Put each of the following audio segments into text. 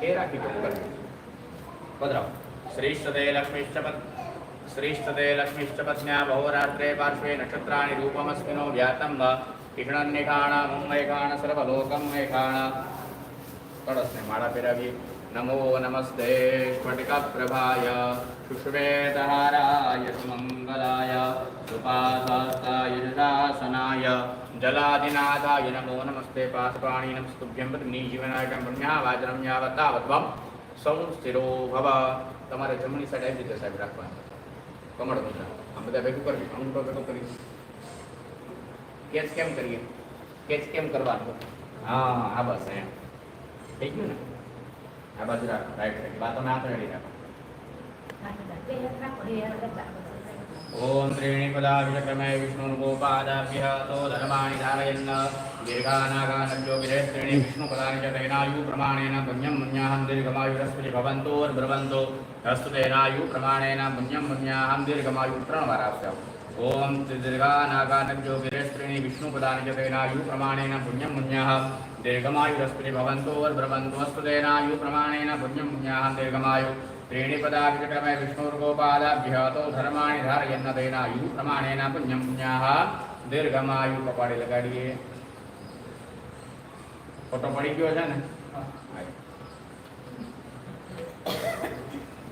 એ રાખી કરવી પધરાવો શ્રેષ્ઠતે લક્ષ્મીશ્ચ શ્રેષ્ઠતે લક્ષ્મીશ્ચ પત્ન્યા બહોરાત્રે પાર્શ્વે નક્ષત્રાણિ રૂપમસ્મિનો વ્યાતમ ઈષણન્યખાણ મુંબઈખાણ સર્વલોકમ મેખાણ કળશને માળા ફેરવીએ નમો નમસ્તે સ્ફટિકપ્રભાય શુશ્વેતહારાય સુમંગલાય કૃપાસહસ્તાય જટાસનાય જલાધિનાથાય નમો નમસ્તે પાસપાણી નમસ્તુભ્યં પત્નીજીવનાય પુણ્યા વાજરમ્યા વતાવત્વમ સૌ સ્થિરો ભવ તમારે જમણી સાઈડ આવી રીતે સાહેબ રાખવાની કમળ મુદ્રા આમ બધા ભેગું કરવી અંગૂઠો ભેગો કરી કેચ કેમ કરીએ કેચ કેમ કરવાનું હા આ બસ એમ થઈ ગયું ને આ બાજુ રાખો રાઈટ સાઈડ તમે આ રેડી રાખો ॐ त्रीणिपदाभिषक्रमे विष्णुर्गोपादाभ्यः तो धर्माणि धारयन् दीर्घानागानव्योगिरेत्रीणि विष्णुपदानि च तेनायुप्रमाणेन पुण्यं मुन्याहं दीर्घमायुरस्पति भवन्तोर्ब्रुवन्तो हस्तु तेनायुप्रमाणेन पुण्यं मुन्याहं दीर्घमायुः प्रणवराभ्यः ओम त्रिदीर्घानागानभ्यो गिरेश्वरिणी विष्णुपदानिजतेनायुप्रमाणेन पुण्यं मुन्यः। दीर्घमायुरस्पति भवन्तोर्भवन्तोऽस्पदेनायुप्रमाणेन पुण्यं मुन्यः। दीर्घमायु त्रीणिपदाभिजटमय विष्णुर्गोपादाभ्यतो धर्माणि धारयन्न तेनायुप्रमाणेन पुण्यं पुण्याः दीर्घमायु कपाड़े लगाड़िए फ़ोटो पड़ी गयो है ने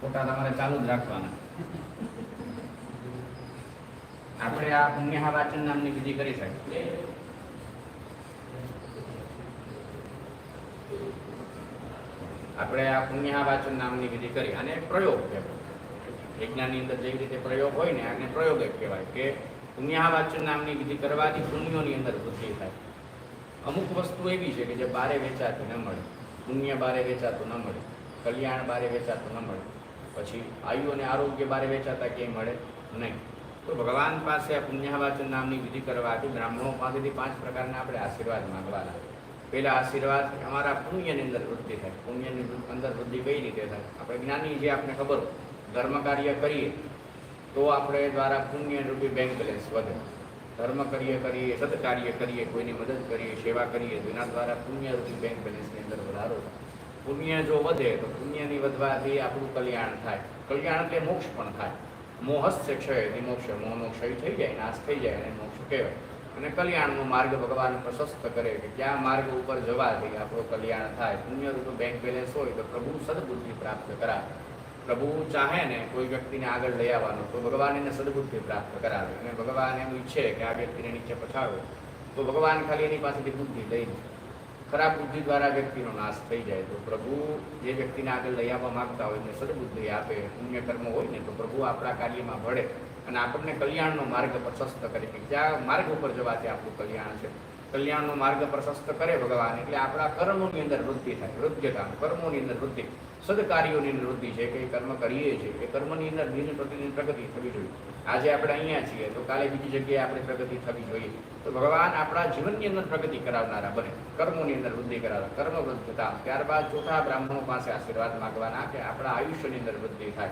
ફોટા તમારે ચાલુ જ રાખવાના આપણે આ પુણ્યા વાચન નામની વિધિ કરી શકીએ. આપણે આ પુણ્યા વાચન નામની વિધિ કરી અને પ્રયોગ કહેવાય. વિજ્ઞાનની અંદર જેવી રીતે પ્રયોગ હોય ને, આને પ્રયોગ જ કહેવાય કે પુણ્યા વાચન નામની વિધિ કરવાથી પુણ્યોની અંદર વૃદ્ધિ થાય. અમુક વસ્તુ એવી છે કે જે બારે વેચાતી ન મળે. પુણ્ય બારે વેચાતું ન મળે. કલ્યાણ બારે વેચાતું ન મળે. પછી આયુ અને આરોગ્ય બારે વેચાતા ક્યાંય મળે નહીં. તો ભગવાન પાસે પુણ્યાવાચન નામની વિધિ કરવાથી બ્રાહ્મણો પાસેથી પાંચ પ્રકારના આપણે આશીર્વાદ માંગવાના. પહેલા આશીર્વાદ અમારા પુણ્યની અંદર વૃદ્ધિ થાય. પુણ્યની અંદર વૃદ્ધિ કઈ રીતે થાય? આપણે જ્ઞાની જે આપણે ખબર ધર્મ કાર્ય કરીએ, તો આપણે દ્વારા પુણ્ય રૂપી બેંક બેલેન્સ વધે. ધર્મ કાર્ય કરીએ, સત્કાર્ય કરીએ, કોઈની મદદ કરીએ, સેવા કરીએ, તો એના દ્વારા પુણ્ય રૂપી બેંક બેલેન્સની અંદર વધારો થાય. પુણ્ય જો વધે, તો પુણ્યની વધવાથી આપણું કલ્યાણ થાય. કલ્યાણ એટલે મોક્ષ પણ થાય. મોહસ્ય ક્ષય તે મોક્ષ મોહનો ક્ષય થઈ જાય, નાશ થઈ જાય અને મોક્ષ કહેવાય. અને કલ્યાણનો માર્ગ ભગવાન પ્રશસ્ત કરે કે ક્યાં માર્ગ ઉપર જવાથી આપણું કલ્યાણ થાય. પુણ્યરૂપે બેંક બેલેન્સ હોય તો પ્રભુ સદબુદ્ધિ પ્રાપ્ત કરાવે. પ્રભુ ચાહે ને કોઈ વ્યક્તિને આગળ લઈ આવવાનો, તો ભગવાન એને સદબુદ્ધિ પ્રાપ્ત કરાવે. અને ભગવાન એમ ઈચ્છે કે આ વ્યક્તિને નીચે પછાડો. તો ભગવાન ખાલી એની પાસેથી બુદ્ધિ લઈ લે ખરાબ બુદ્ધિ દ્વારા વ્યક્તિનો નાશ થઈ જાય તો પ્રભુ જે વ્યક્તિને આગળ લઈ આવવા માંગતા હોય એને સદબુદ્ધિ આપે પુણ્ય કર્મ હોય ને તો પ્રભુ આપણા કાર્યમાં ભળે. અને આપણને કલ્યાણનો માર્ગ પ્રશસ્ત કરે કે જ્યાં માર્ગ ઉપર જવાથી આપણું કલ્યાણ છે. કલ્યાણનો માર્ગ પ્રશસ્ત કરે ભગવાન. એટલે આપણા કર્મોની અંદર વૃદ્ધિ થાય. વૃદ્ધતા કર્મોની અંદર વૃદ્ધિ. સદકાર્યોની અંદર વૃદ્ધિ છે કે કર્મ કરીએ છીએ. એ કર્મની અંદર દિન પ્રતિદિન પ્રગતિ થવી જોઈએ. આજે આપણે અહીંયા છીએ તો કાલે બીજી જગ્યાએ આપણે પ્રગતિ થવી જોઈએ. તો ભગવાન આપણા જીવનની અંદર પ્રગતિ કરાવનારા બને. કર્મોની અંદર વૃદ્ધિ કરાવે. કર્મ વૃદ્ધતા ત્યારબાદ ચોથા બ્રાહ્મણો પાસે આશીર્વાદ માગવાના કે આપણા આયુષ્યની અંદર વૃદ્ધિ થાય.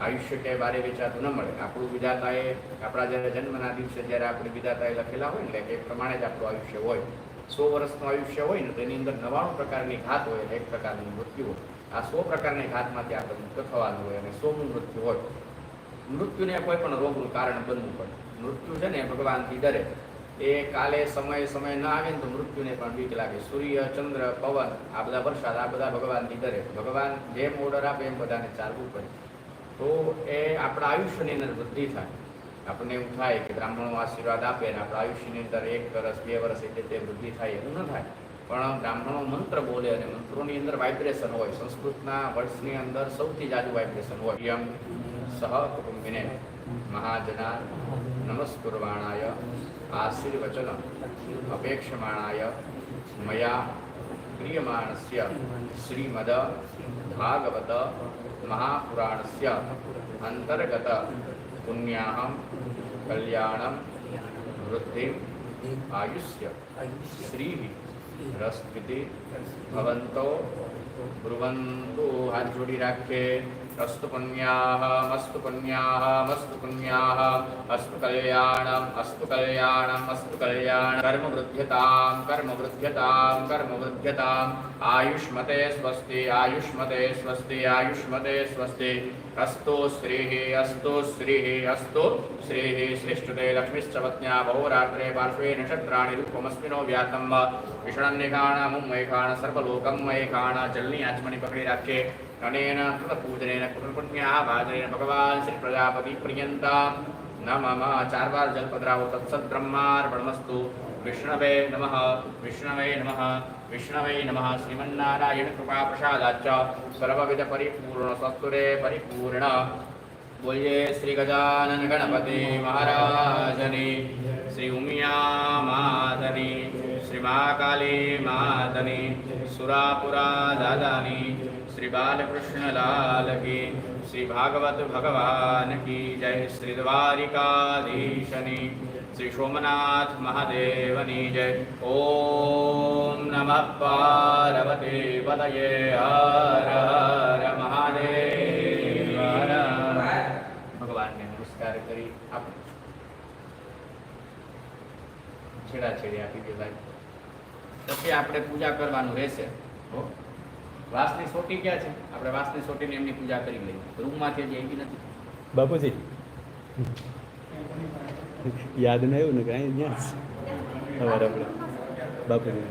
આયુષ્ય કે બારે વેચાતું ન મળે. આપણું વિધાતાએ, આપણા જ્યારે જન્મના દિવસે જ્યારે આપણે વિધાતાએ લખેલા હોય એટલે એ પ્રમાણે જ આપણું આયુષ્ય હોય. સો વર્ષનું આયુષ્ય હોય ને તેની અંદર નવાણું પ્રકારની ઘાત હોય એક પ્રકારની મૃત્યુ હોય. આ સો પ્રકારની ઘાતમાંથી આપણે મુક્ત થવાનું હોય અને સોનું મૃત્યુ હોય. મૃત્યુને કોઈ પણ રોગનું કારણ બનવું પડે. મૃત્યુ છે ને ભગવાનથી ડરે. એ કાલે સમય સમય ન આવે ને, તો મૃત્યુને પણ બીક લાગે. સૂર્ય, ચંદ્ર, પવન, આ બધા વરસાદ, આ બધા ભગવાનથી ડરે. ભગવાન જેમ ઓર્ડર આપે એમ બધાને ચાલવું પડે. તો એ આપણા આયુષ્યની અંદર વૃદ્ધિ થાય. આપણને એવું થાય કે બ્રાહ્મણો આશીર્વાદ આપે અને આપણા આયુષ્યની અંદર એક વર્ષ, બે વર્ષ એટલે તે વૃદ્ધિ થાય એવું ન થાય. પણ બ્રાહ્મણો મંત્ર બોલે અને મંત્રોની અંદર વાઇબ્રેશન હોય. સંસ્કૃતના વર્ષની અંદર સૌથી જાજુ વાઇબ્રેશન હોય. યમ સહ કુટુંબીને મહાજના નમસ્કુરવાણાય આશીર્વચન અપેક્ષમાણાય મયા ક્રિયમાણસ્ય શ્રીમદ ભાગવત મહાપુરાણસ્ય અંતર્ગત પુણ્યાહમ કલ્યાણમ વૃદ્ધિ આયુષ્ય શ્રી રસ્તિ ભવંતો બ્રુવંતુ હાથ જોડી અસ્તુ પુણ્યાહ અસ્તુ પુણ્યાહ અસ્તુ પુણ્યાહ અસ્તુ કલ્યાણમ અસ્તુ કલ્યાણમ અસ્તુ કલ્યાણ કર્મ વૃદ્ધ્યતામ કર્મ વૃદ્ધ્યતામ કર્મ વૃદ્ધ્યતામ આયુષ્મતે સ્વસ્તિ આયુષ્મતે સ્વસ્તિ આયુષ્મતે સ્વસ્તિ અસ્તુ શ્રીः અસ્તુ શ્રીः અસ્તુ શ્રીः શ્રેષ્ઠતે લક્ષ્મીશ્ચ પત્ન્યા બહુરાત્રે પાર્શ્વે નક્ષત્રાણિ રૂપમસ્મિનો વ્યાતમ વિષણન્યખાણ મુમ્મયખાણ સર્વલોકમ મયખાણ જલની આચમણી પકડી గణేన కృతపూజనైన కృతపుణ్యా వాజనైన భగవాన్ శ్రీ ప్రజాపతి ప్రియంత నమ చార్వార్ జల్పద్రావు తత్సద్బ్రహ్మార్పణమస్తు విష్ణవే నమ విష్ణవే నమ విష్ణవే నమ శ్రీమన్నారాయణ కృపా ప్రసాదాచ సర్వవిధ పరిపూర్ణ సత్తురే పరిపూర్ణ बोलिए श्री गजानन गणपति महाराजनी श्री उमिया माधनी શ્રી શ્રી મહાકાલી માતની સુરાપુરા દાદાની શ્રી બાલકૃષ્ણલાલ કી શ્રી ભાગવત ભગવાન કી જય શ્રી દ્વારિકાધીશની શ્રી સોમનાથ મહાદેવની જય ઓમ નમઃ પાર્વતી પદયે હર હર મહાદેવ. ભગવાનને નમસ્કાર કરી આપણે છેડા છેડે આપી દેવાય પછી આપણે પૂજા કરવાનું રહેશે. વાસની સોટી ક્યાં છે? આપણે વાસની સોટીને એમની પૂજા કરી લઈએ. રૂમમાંથી હજી એવી નથી. બાપુજી. યાદ ન આવ્યું ને કાંઈ? ત્યાં સવારે બાપુજી.